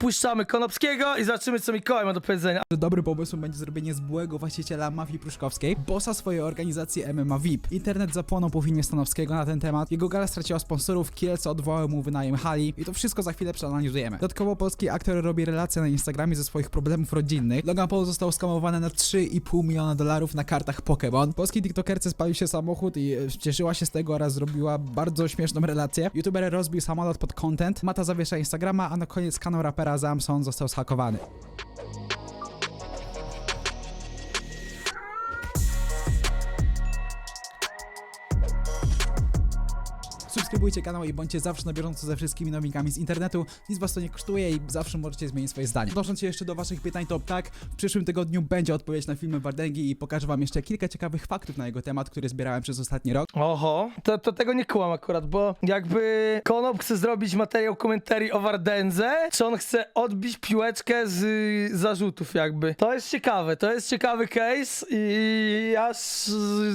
puszczamy Konopskiego i zobaczymy, co Mikołaj ma do powiedzenia. że dobrym pomysłem będzie zrobienie z byłego właściciela mafii pruszkowskiej, bossa swojej organizacji MMA VIP. Internet zapłonął po filmie Stanowskiego na ten temat, jego gala straciła sponsorów, Kielce odwołały mu wynajem hali i to wszystko za chwilę przeanalizujemy. Dodatkowo polski aktor robi relacje na Instagramie ze swoich problemów rodzinnych. Logan Paul został skamowany na 3,5 miliona dolarów na kartach Pokémon. Polskiej tiktokerce spalił się samochód i e, cieszyła się z tego oraz zrobiła bardzo śmieszną relację. YouTuber rozbił samolot pod content, Mata zawiesza Instagrama, a na koniec kanał rapera Zamson został zhakowany. Subskrybujcie kanał i bądźcie zawsze na bieżąco ze wszystkimi nowinkami z internetu. Nic was to nie kosztuje i zawsze możecie zmienić swoje zdanie. Odnosząc się jeszcze do waszych pytań, to tak, w przyszłym tygodniu będzie odpowiedź na filmy Wardęgi i pokażę wam jeszcze kilka ciekawych faktów na jego temat, które zbierałem przez ostatni rok. Oho, to, to tego nie kłam akurat, bo jakby Konop chce zrobić materiał komentarii o Wardędze, czy on chce odbić piłeczkę z y, zarzutów jakby. To jest ciekawe, to jest ciekawy case i aż y,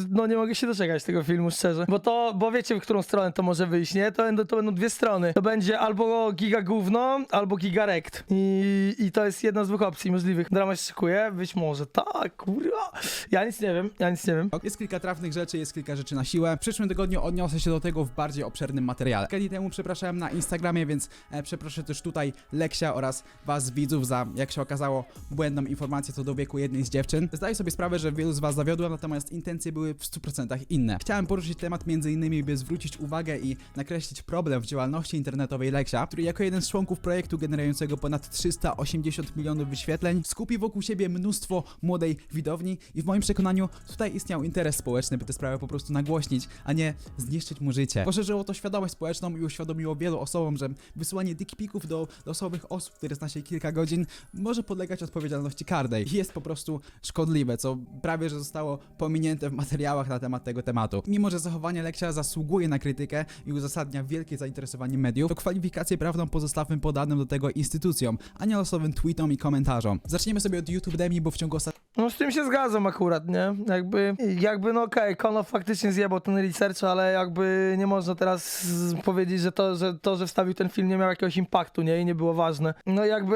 no nie mogę się doczekać tego filmu, szczerze. Bo to, bo wiecie w którą stronę to może wyjść, nie? To będą, to będą dwie strony. To będzie albo giga gówno, albo giga rekt. I, I to jest jedna z dwóch opcji możliwych. Drama się szykuje? Być może. Tak, kurwa. Ja nic nie wiem, ja nic nie wiem. Jest kilka trafnych rzeczy, jest kilka rzeczy na siłę. W przyszłym tygodniu odniosę się do tego w bardziej obszernym materiale. Dni temu przepraszałem na Instagramie, więc e, przeproszę też tutaj Leksia oraz was widzów za, jak się okazało, błędną informację co do wieku jednej z dziewczyn. Zdaję sobie sprawę, że wielu z was zawiodłem, natomiast intencje były w 100% inne. Chciałem poruszyć temat m.in. by zwrócić uwagę i nakreślić problem w działalności internetowej Leksia, który jako jeden z członków projektu generującego ponad 380 milionów wyświetleń skupi wokół siebie mnóstwo młodej widowni i w moim przekonaniu tutaj istniał interes społeczny, by tę sprawę po prostu nagłośnić, a nie zniszczyć mu życie. Poszerzyło to świadomość społeczną i uświadomiło wielu osobom, że wysyłanie dickpików do losowych osób, które zna się kilka godzin, może podlegać odpowiedzialności karnej. I Jest po prostu szkodliwe, co prawie że zostało pominięte w materiałach na temat tego tematu. Mimo, że zachowanie Leksia zasługuje na krytykę i uzasadnia wielkie zainteresowanie mediów, to kwalifikacje prawną pozostawmy podanym do tego instytucjom, a nie losowym tweetom i komentarzom. Zaczniemy sobie od YouTube Demi, bo w ciągu ostatnich No z tym się zgadzam akurat, nie? Jakby, jakby no okej, Konow faktycznie zjebał ten research, ale jakby nie można teraz powiedzieć, że to, że to, że wstawił ten film nie miał jakiegoś impaktu, nie? I nie było ważne. No jakby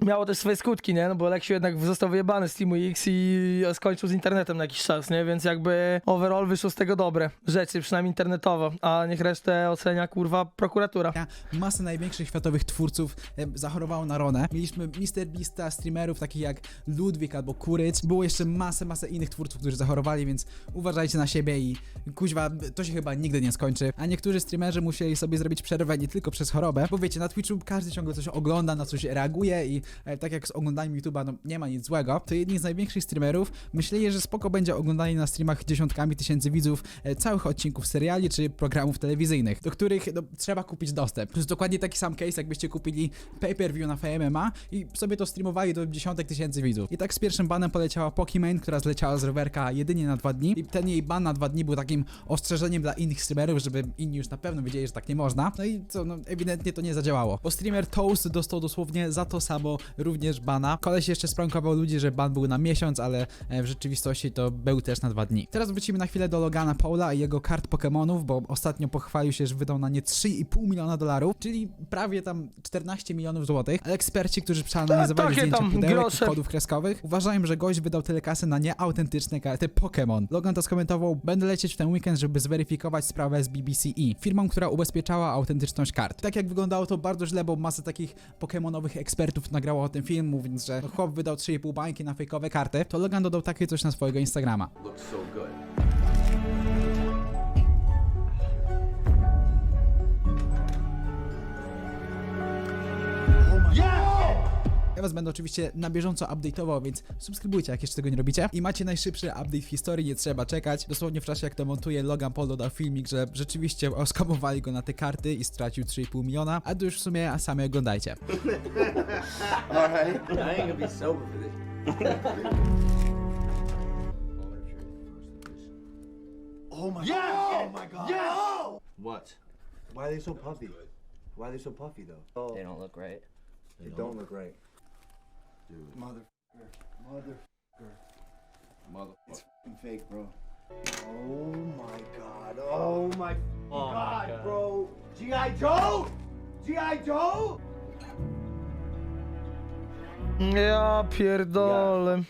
miało też swoje skutki, nie? No bo Leksiu jednak został wyjebany z Teamu X i skończył z internetem na jakiś czas, nie? Więc jakby overall wyszło z tego dobre rzeczy, przynajmniej internetowo, a niech resztę ocenia, kurwa, prokuratura. masę największych światowych twórców zachorowało na Ronę. Mieliśmy MrBeasta, streamerów takich jak Ludwik albo Kurycz. Było jeszcze masę, masę innych twórców, którzy zachorowali, więc uważajcie na siebie i kuźwa, to się chyba nigdy nie skończy. A niektórzy streamerzy musieli sobie zrobić przerwę nie tylko przez chorobę, bo wiecie, na Twitchu każdy ciągle coś ogląda, na coś reaguje i e, tak jak z oglądaniem YouTube'a, no nie ma nic złego, to jedni z największych streamerów myśleli, że spoko będzie oglądanie na streamach dziesiątkami tysięcy widzów e, całych odcinków seriali czy programów telewizyjnych, do których no, trzeba kupić dostęp. To jest dokładnie taki sam case, jakbyście kupili pay-per-view na FMMA i sobie to streamowali do dziesiątek tysięcy widzów. I tak z pierwszym banem poleciała Pokimane, która zleciała z rowerka jedynie na dwa dni i ten jej ban na dwa dni był takim ostrzeżeniem dla innych streamerów, żeby inni już na pewno wiedzieli, że tak nie można. No i co, no ewidentnie to nie zadziałało. Bo streamer Toast dostał dosłownie za to samo również bana. Koleś jeszcze sprankował ludzi, że ban był na miesiąc, ale e, w rzeczywistości to był też na dwa dni. Teraz wrócimy na chwilę do Logana Paula i jego kart Pokémonów, bo ostatnio pochwalił się, że wydał na nie 3,5 miliona dolarów, czyli prawie tam 14 milionów złotych. Ale eksperci, którzy przeanalizowali zdjęcia pudełek i kodów kreskowych, uważają, że gość wydał tyle kasy na nieautentyczne karty Pokémon. Logan to skomentował, będę lecieć w ten weekend, żeby zweryfikować sprawę z BBCE, firmą, która ubezpieczała autentyczność kart. Tak jak wyglądało to bardzo źle, bo masę takich Pokémonowych ekspertów nagrało o tym film, mówiąc, że chłop wydał 3,5 bańki na fejkowe karty, to Logan dodał takie coś na swojego Instagrama. looks so good. Was będę oczywiście na bieżąco update'ował, więc subskrybujcie, jak jeszcze tego nie robicie. I macie najszybszy update w historii, nie trzeba czekać. Dosłownie w czasie, jak to montuję, Logan Paul dodał filmik, że rzeczywiście oskamowali go na te karty i stracił 3,5 miliona, a to już w sumie sami oglądajcie. All right. I ain't gonna be sober for this. Oh my god! Oh my god! Yes! What? Why are they so puffy? Why are they so puffy though? Oh, They don't look right. they don't look right. Dude. Motherfucker. Motherfucker. Motherfucker. Fucking fake, bro. Oh my god. Oh my Oh god, my god. bro. G.I. Joe! G.I. Joe! Ja pierdolę.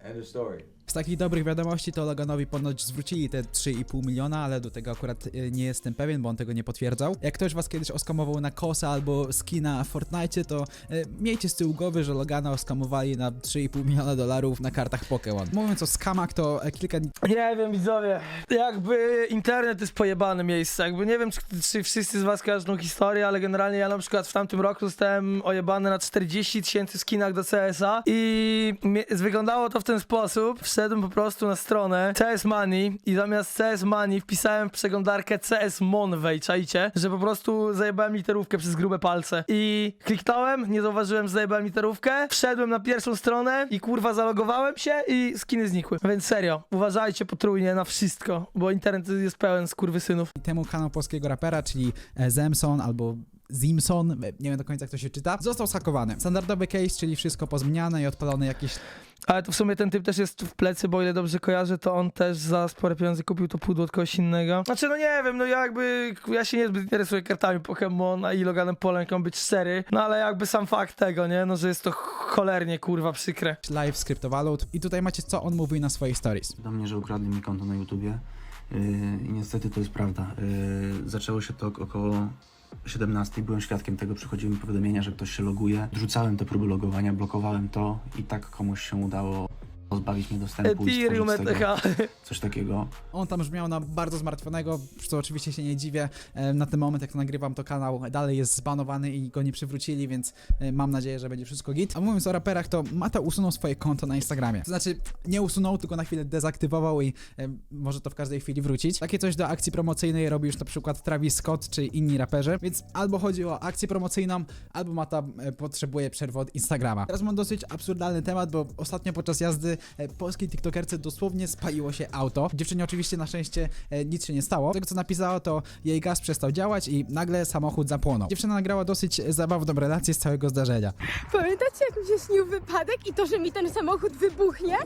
End of story. Z takich dobrych wiadomości to Loganowi ponoć zwrócili te 3,5 miliona, ale do tego akurat y, nie jestem pewien, bo on tego nie potwierdzał. Jak ktoś was kiedyś oskamował na kosa albo skina w Fortnite, to y, miejcie z tyłu głowy, że Logana oskamowali na 3,5 miliona dolarów na kartach Pokémon. Mówiąc o skamach, to e, kilka dni Nie wiem, widzowie. Jakby internet jest pojebane miejsce. Jakby nie wiem, czy, czy wszyscy z was kojarzą historię, ale generalnie ja na przykład w tamtym roku zostałem ojebany na 40 tysięcy skinach do CS-a i wyglądało to w ten sposób. Wszedłem po prostu na stronę CS Money i zamiast CS Money wpisałem w przeglądarkę CS Monway, czajcie? Że po prostu zajebałem literówkę przez grube palce. I kliknąłem, nie zauważyłem, że zajebałem literówkę, wszedłem na pierwszą stronę i kurwa zalogowałem się i skiny znikły. Więc serio, uważajcie potrójnie na wszystko, bo internet jest pełen skurwysynów. temu kanał polskiego rapera, czyli e, Zemson albo Zimson, nie wiem do końca jak to się czyta, został zhakowany. Standardowy case, czyli wszystko pozmieniane i odpalone jakieś Ale to w sumie ten typ też jest w plecy, bo o ile dobrze kojarzę, to on też za spore pieniądze kupił to pudło od kogoś innego. Znaczy, no nie wiem, no jakby ja się niezbyt interesuję kartami Pokémon i Loganem Polem, być szczery, no ale jakby sam fakt tego, nie, no że jest to cholernie kurwa przykre. live skryptowalut i tutaj macie co on mówi na swoich stories. do mnie, że ukradli mi konto na YouTubie yy, i niestety to jest prawda. Yy, zaczęło się to około 17, byłem świadkiem tego, przychodziły mi powiadomienia, że ktoś się loguje. Rzucałem te próby logowania, blokowałem to i tak komuś się udało pozbawić mnie dostępu i Ethereum, stworzyć z tego ETH. coś takiego. On tam brzmiał na bardzo zmartwionego, co oczywiście się nie dziwię. E, Na ten moment, jak to nagrywam, to kanał dalej jest zbanowany i go nie przywrócili, więc e, mam nadzieję, że będzie wszystko git. A mówiąc o raperach, to Mata usunął swoje konto na Instagramie. To znaczy, nie usunął, tylko na chwilę dezaktywował i e, może to w każdej chwili wrócić. Takie coś do akcji promocyjnej robi już na przykład Travis Scott czy inni raperzy, więc albo chodzi o akcję promocyjną, albo Mata e, potrzebuje przerwy od Instagrama. Teraz mam dosyć absurdalny temat, bo ostatnio podczas jazdy polskiej tiktokerce dosłownie spaliło się auto. Dziewczynie oczywiście na szczęście e, nic się nie stało. Tego co napisała, to jej gaz przestał działać i nagle samochód zapłonął. Dziewczyna nagrała dosyć e, zabawną relację z całego zdarzenia. Pamiętacie, jak mi się śnił wypadek i to, że mi ten samochód wybuchnie?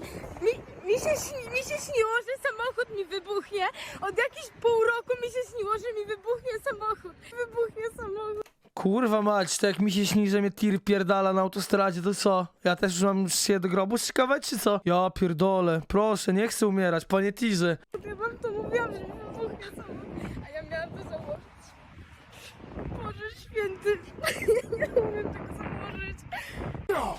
Mi, mi, się, mi się śniło, że samochód mi wybuchnie. Od jakichś pół roku mi się śniło, że mi wybuchnie samochód. Wybuchnie samochód. Kurwa mać, to jak mi się śni, że mnie tir pierdala na autostradzie, to co? Ja też już mam się do grobu szykować, czy co? Ja pierdolę, proszę, nie chcę umierać, panie tirze. Ja wam to mówiłam, że mi wybuchnie a ja miałam to założyć. Boże święty, nie umiem tego założyć.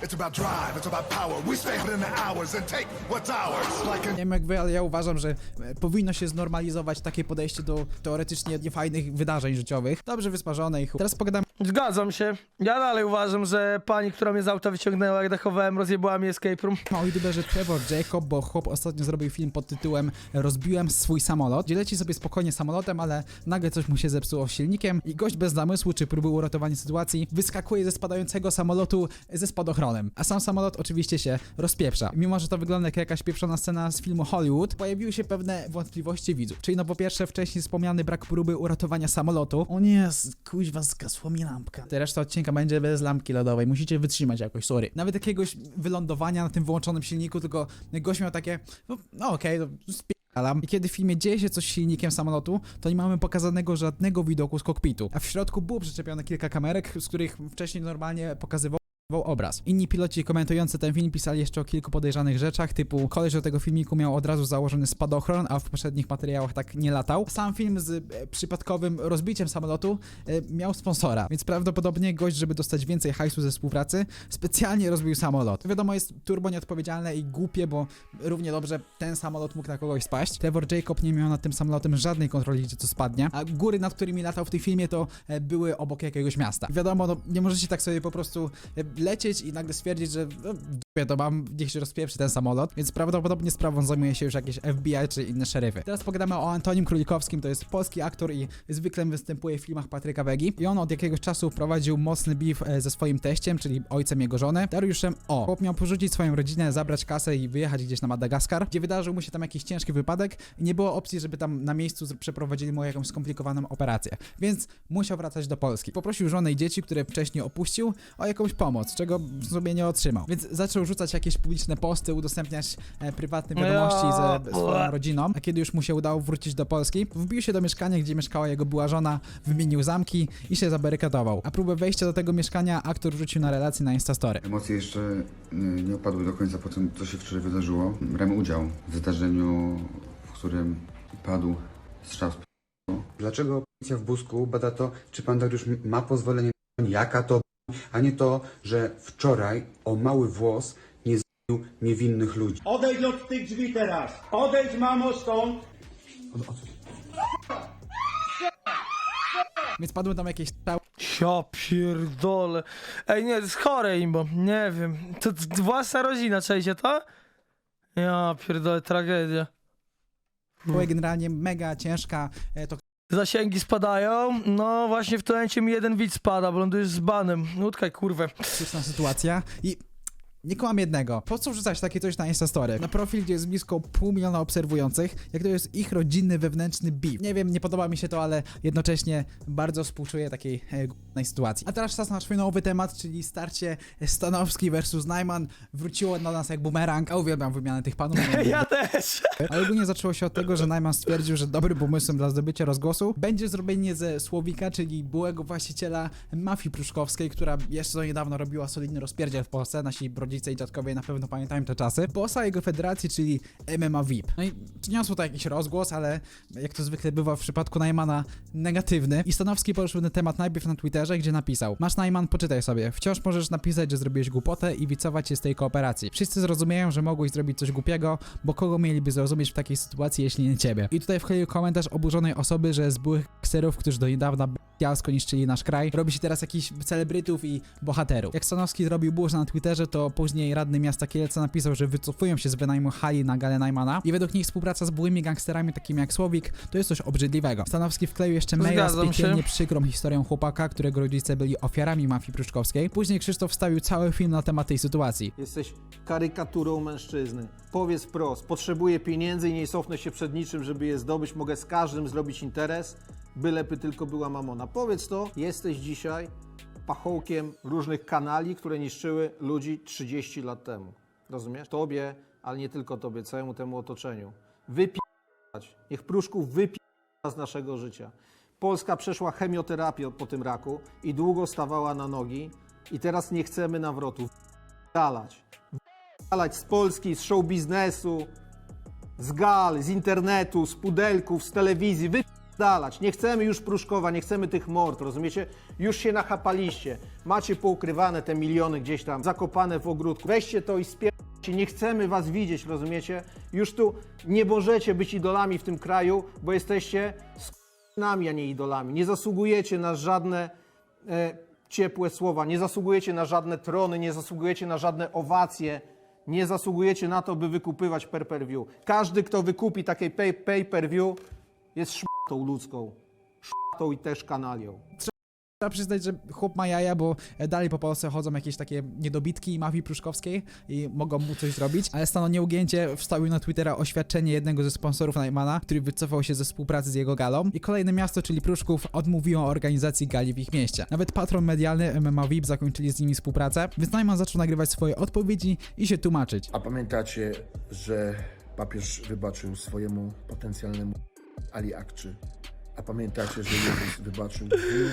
It's about drive, it's about power. We stay out in the hours and take what's ours. Like Nie wiem jak wy, ale ja uważam, że e, powinno się znormalizować takie podejście do teoretycznie niefajnych wydarzeń życiowych. Dobrze wysmażone i chuj. Teraz pogadamy Zgadzam się. Ja dalej uważam, że pani, która mnie z auta wyciągnęła, jak dachowałem, rozjebała mi escape room. o youtuberze Trevor Jacob, bo chłop ostatnio zrobił film pod tytułem Rozbiłem swój samolot, gdzie leci sobie spokojnie samolotem, ale nagle coś mu się zepsuło z silnikiem i gość bez zamysłu czy próby uratowania sytuacji wyskakuje ze spadającego samolotu ze spadochronem, a sam samolot oczywiście się rozpieprza. Mimo, że to wygląda jak jakaś pieprzona scena z filmu Hollywood, pojawiły się pewne wątpliwości widzów. Czyli no po pierwsze wcześniej wspomniany brak próby uratowania samolotu. O nie, kuźwa, zgasła mi lampka. Reszta odcinka będzie bez lampki lodowej, musicie wytrzymać jakoś, sorry. Nawet jakiegoś wylądowania na tym wyłączonym silniku, tylko gość miał takie, no, no okej, okay, Alam. I kiedy w filmie dzieje się coś z silnikiem samolotu, to nie mamy pokazanego żadnego widoku z kokpitu. A w środku było przyczepione kilka kamerek, z których wcześniej normalnie pokazywał obraz. Inni piloci komentujący ten film pisali jeszcze o kilku podejrzanych rzeczach, typu koleś do tego filmiku miał od razu założony spadochron, a w poprzednich materiałach tak nie latał. Sam film z e, przypadkowym rozbiciem samolotu e, miał sponsora, więc prawdopodobnie gość, żeby dostać więcej hajsu ze współpracy, specjalnie rozbił samolot. Wiadomo, jest turbo nieodpowiedzialne i głupie, bo równie dobrze ten samolot mógł na kogoś spaść. Trevor Jacob nie miał nad tym samolotem żadnej kontroli, gdzie to spadnie, a góry, nad którymi latał w tym filmie, to e, były obok jakiegoś miasta. Wiadomo, no, nie możecie tak sobie po prostu e, lecieć i nagle stwierdzić, że no, to mam, niech się rozpieprzy ten samolot, więc prawdopodobnie sprawą zajmuje się już jakieś FBI czy inne szeryfy. Teraz pogadamy o Antonim Królikowskim, to jest polski aktor i zwykle występuje w filmach Patryka Wegi i on od jakiegoś czasu prowadził mocny beef e, ze swoim teściem, czyli ojcem jego żony, Dariuszem O. Chłop miał porzucić swoją rodzinę, zabrać kasę i wyjechać gdzieś na Madagaskar, gdzie wydarzył mu się tam jakiś ciężki wypadek i nie było opcji, żeby tam na miejscu przeprowadzili mu jakąś skomplikowaną operację, więc musiał wracać do Polski. Poprosił żonę i dzieci, które wcześniej opuścił, o jakąś pomoc, czego w sumie nie otrzymał. Więc zaczął rzucać jakieś publiczne posty, udostępniać e, prywatne No wiadomości ze swoją rodziną. A kiedy już mu się udało wrócić do Polski, wbił się do mieszkania, gdzie mieszkała jego była żona, wymienił zamki i się zabarykadował. A próbę wejścia do tego mieszkania aktor rzucił na relację na Instastory. Emocje jeszcze y, nie opadły do końca po tym, co się wczoraj wydarzyło. Brałem udział w zdarzeniu, w którym padł strzał z p- Dlaczego policja w Busku bada to, czy pan Dariusz ma pozwolenie na broń, jaka to a nie to, że wczoraj o mały włos nie zabił niewinnych ludzi. Odejdź od tych drzwi teraz! Odejdź, mamo, stąd! Więc padły tam jakieś strzały, Ja pierdolę. Ej, nie, to jest chore imbo. Nie wiem. To, to własna rodzina, czajcie to? Ja pierdolę, tragedia. generalnie mega ciężka, e, to Zasięgi spadają. No właśnie w tym momencie mi jeden widz spada, bo lądujesz z banem. Nutkaj, kurwę. krytyczna sytuacja i nie kłam jednego. Po co wrzucać takie coś na Instastory? Na profil, gdzie jest blisko pół miliona obserwujących, jak to jest ich rodzinny, wewnętrzny beef. Nie wiem, nie podoba mi się to, ale jednocześnie bardzo współczuję takiej e, sytuacji. A teraz czas na swój nowy temat, czyli starcie Stanowski versus Najman. Wróciło do nas jak bumerang, a uwielbiam wymianę tych panów. Ja też. Ale ogólnie zaczęło się od tego, że Najman stwierdził, że dobrym pomysłem dla zdobycia rozgłosu będzie zrobienie ze Słowika, czyli byłego właściciela mafii pruszkowskiej, która jeszcze do niedawna robiła solidny rozpierdziel w Polsce. Nasi rodzice i dziadkowie na pewno pamiętają te czasy. Bossa jego federacji, czyli MMA VIP. No i przyniosło to jakiś rozgłos, ale jak to zwykle bywa w przypadku Najmana, negatywny. I Stanowski poruszył ten temat najpierw na Twitterze, gdzie napisał Masz Najman, poczytaj sobie. Wciąż możesz napisać, że zrobiłeś głupotę i wycofać się z tej kooperacji. Wszyscy zrozumieją, że mogłeś zrobić coś głupiego, bo kogo mieliby zrozumieć w takiej sytuacji, jeśli nie ciebie. I tutaj wkleił komentarz oburzonej osoby, że z byłych kserów, którzy do niedawna bestialsko niszczyli nasz kraj, robi się teraz jakichś celebrytów i bohaterów. Jak Stanowski zrobił burza na Twitterze, to później radny miasta Kielce napisał, że wycofują się z wynajmu hali na galę Najmana i według nich współpraca z byłymi gangsterami takimi jak Słowik to jest coś obrzydliwego. Stanowski wkleił jeszcze maila z piekielnie przykrą historią chłopaka, którego rodzice byli ofiarami mafii pruszkowskiej. Później Krzysztof wstawił cały film na temat tej sytuacji. Jesteś karykaturą mężczyzny. Powiedz wprost, potrzebuję pieniędzy i nie cofnę się przed niczym, żeby je zdobyć. Mogę z każdym zrobić interes, byleby tylko była mamona. Powiedz to, jesteś dzisiaj pachołkiem różnych kanali, które niszczyły ludzi 30 lat temu. Rozumiesz? Tobie, ale nie tylko tobie, całemu temu otoczeniu. Wypijać. Niech Pruszków wypija z naszego życia. Polska przeszła chemioterapię po tym raku i długo stawała na nogi i teraz nie chcemy nawrotu. Dalać. Dalać z Polski, z show biznesu, z gal, z internetu, z pudelków, z telewizji. Wypalać. Nie chcemy już Pruszkowa, nie chcemy tych mord, rozumiecie? Już się nachapaliście. Macie poukrywane te miliony gdzieś tam, zakopane w ogródku. Weźcie to i spierajcie. Nie chcemy was widzieć, rozumiecie? Już tu nie możecie być idolami w tym kraju, bo jesteście nami, a nie idolami. Nie zasługujecie na żadne e, ciepłe słowa, nie zasługujecie na żadne trony, nie zasługujecie na żadne owacje, nie zasługujecie na to, by wykupywać per per view. Każdy, kto wykupi takie pay, pay per view, jest szmatą ludzką. Szmatą i też kanalią. Trzeba przyznać, że chłop ma jaja, bo dalej po Polsce chodzą jakieś takie niedobitki mafii pruszkowskiej i mogą mu coś zrobić, ale Stano nieugięcie wstawił na Twittera oświadczenie jednego ze sponsorów Najmana, który wycofał się ze współpracy z jego galą i kolejne miasto, czyli Pruszków, odmówiło organizacji gali w ich mieście. Nawet patron medialny MMA VIP zakończyli z nimi współpracę, więc Najman zaczął nagrywać swoje odpowiedzi i się tłumaczyć. A pamiętacie, że papież wybaczył swojemu potencjalnemu Ali Akçı A pamiętacie, że Jezus wybaczył wielu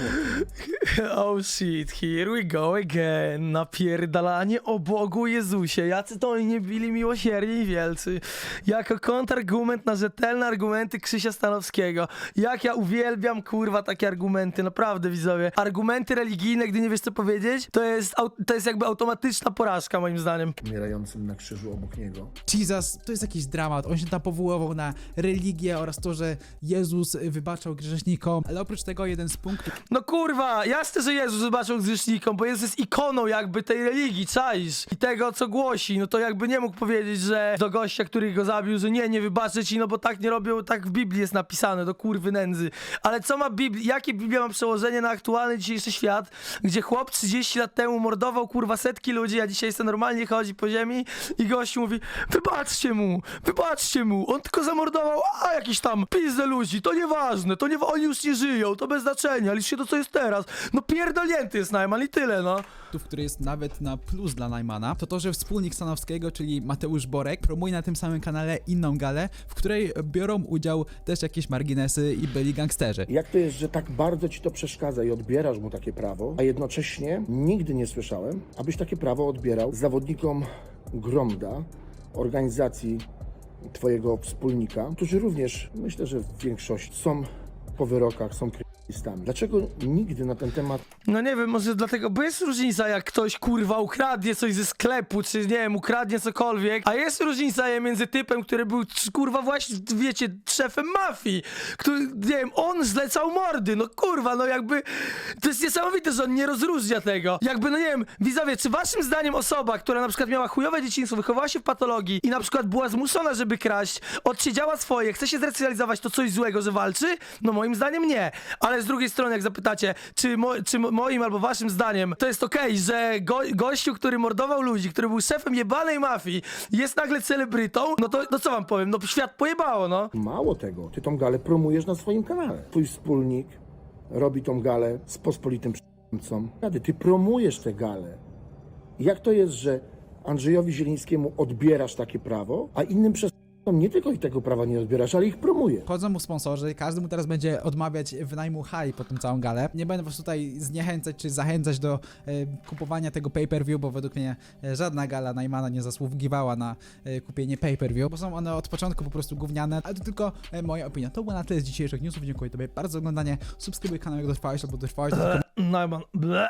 Oh shit, here we go again. Napierdalanie o Bogu Jezusie. Jacy to oni nie byli miłosierni i wielcy. Jako kontrargument na rzetelne argumenty Krzysia Stanowskiego. Jak ja uwielbiam, kurwa, takie argumenty. Naprawdę, widzowie. Argumenty religijne, gdy nie wiesz co powiedzieć, to jest, au- to jest jakby automatyczna porażka, moim zdaniem. umierającym na krzyżu obok niego. Jesus, to jest jakiś dramat. On się tam powoływał na religię oraz to, że Jezus wybaczał grzesznikom, ale oprócz tego jeden z punktów, No kurwa, jasne, że Jezus wybaczył grzesznikom, bo Jezus jest ikoną jakby tej religii, czaisz? I tego, co głosi, no to jakby nie mógł powiedzieć, że do gościa, który go zabił, że nie, nie wybaczę ci, no bo tak nie robią, tak w Biblii jest napisane, do kurwy nędzy. Ale co ma Biblia, jakie Biblia ma przełożenie na aktualny dzisiejszy świat, gdzie chłop 30 lat temu mordował kurwa setki ludzi, a dzisiaj sobie normalnie chodzi po ziemi i gościu mówi, wybaczcie mu, wybaczcie mu, on tylko zamordował, a jakiś tam pizdę ludzi, to nieważne, to to nie, oni już nie żyją, to bez znaczenia, liczy się to, co jest teraz. No pierdolnięty jest Najman i tyle, no. który jest nawet na plus dla Najmana, to to, że wspólnik Stanowskiego, czyli Mateusz Borek, promuje na tym samym kanale inną galę, w której biorą udział też jakieś marginesy i byli gangsterzy. Jak to jest, że tak bardzo ci to przeszkadza i odbierasz mu takie prawo, a jednocześnie nigdy nie słyszałem, abyś takie prawo odbierał zawodnikom Gromda, organizacji twojego wspólnika, którzy również, myślę, że w większości są po wyrokach, są. Dlaczego nigdy na ten temat No nie wiem, może dlatego, bo jest różnica, jak ktoś kurwa ukradnie coś ze sklepu, czy nie wiem, ukradnie cokolwiek, a jest różnica je, między typem, który był kurwa właśnie, wiecie, szefem mafii, który, nie wiem, on zlecał mordy, no kurwa, no jakby, to jest niesamowite, że on nie rozróżnia tego. Jakby, no nie wiem, widzowie, czy waszym zdaniem osoba, która na przykład miała chujowe dzieciństwo, wychowała się w patologii i na przykład była zmuszona, żeby kraść, odsiedziała swoje, chce się zresocjalizować, to coś złego, że walczy? No moim zdaniem nie. Ale z drugiej strony, jak zapytacie, czy, mo, czy mo- moim albo waszym zdaniem to jest okej, że go, gościu, który mordował ludzi, który był szefem jebanej mafii, jest nagle celebrytą, no to no co wam powiem, no świat pojebało, no. Mało tego, ty tą galę promujesz na swoim kanale. Twój wspólnik robi tą galę z pospolitym przestępcą. Rady, Ty promujesz tę galę. Jak to jest, że Andrzejowi Zielińskiemu odbierasz takie prawo, a innym przestępcom nie tylko i tego prawa nie odbierasz, ale ich promujesz? Chodzą mu sponsorzy, każdy mu teraz będzie odmawiać wynajmu high po tym całą galę. Nie będę was tutaj zniechęcać czy zachęcać do e, kupowania tego pay-per-view, bo według mnie e, żadna gala Najmana nie zasługiwała na e, kupienie pay-per-view, bo są one od początku po prostu gówniane, ale to tylko e, moja opinia. To było na tyle z dzisiejszych newsów, dziękuję tobie bardzo za oglądanie, subskrybuj kanał jak dotrwałeś albo dotrwałeś do Najman, ble.